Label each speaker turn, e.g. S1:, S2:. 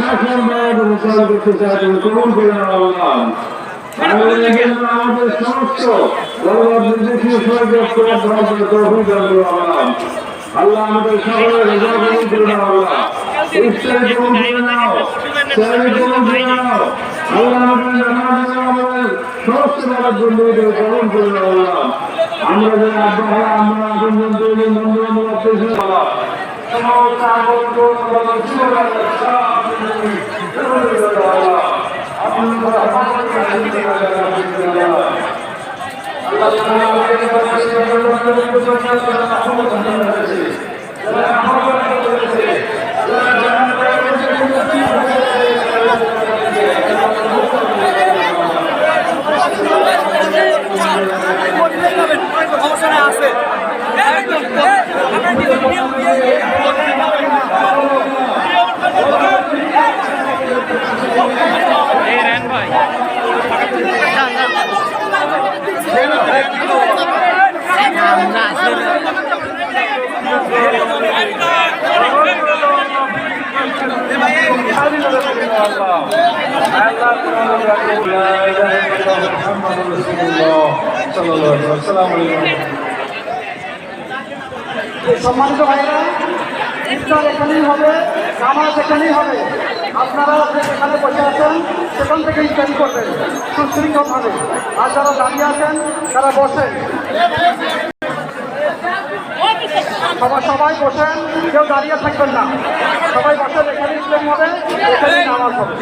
S1: শাসন বাড়াতে চালু করতে চাই তুমি কবুল করে আমাদের সমস্ত আল্লাহ আমাদের আমরা
S2: আছে
S3: সম্মানিত ভাইরা ইফতার এখানেই হবে নামাজ এখানেই হবে। আপনারা যেখানে বসে আছেন, সেখান থেকে ইফতারি করবেন। সুশৃঙ্খলভাবে। আর যারা দাঁড়িয়ে আছেন, তারা বসেন। সবাই সবাই বসেন, কেউ দাঁড়িয়ে থাকবেন না। সবাই বসেন এখানে ইসলাম হবে এখানে নামাজ হবে।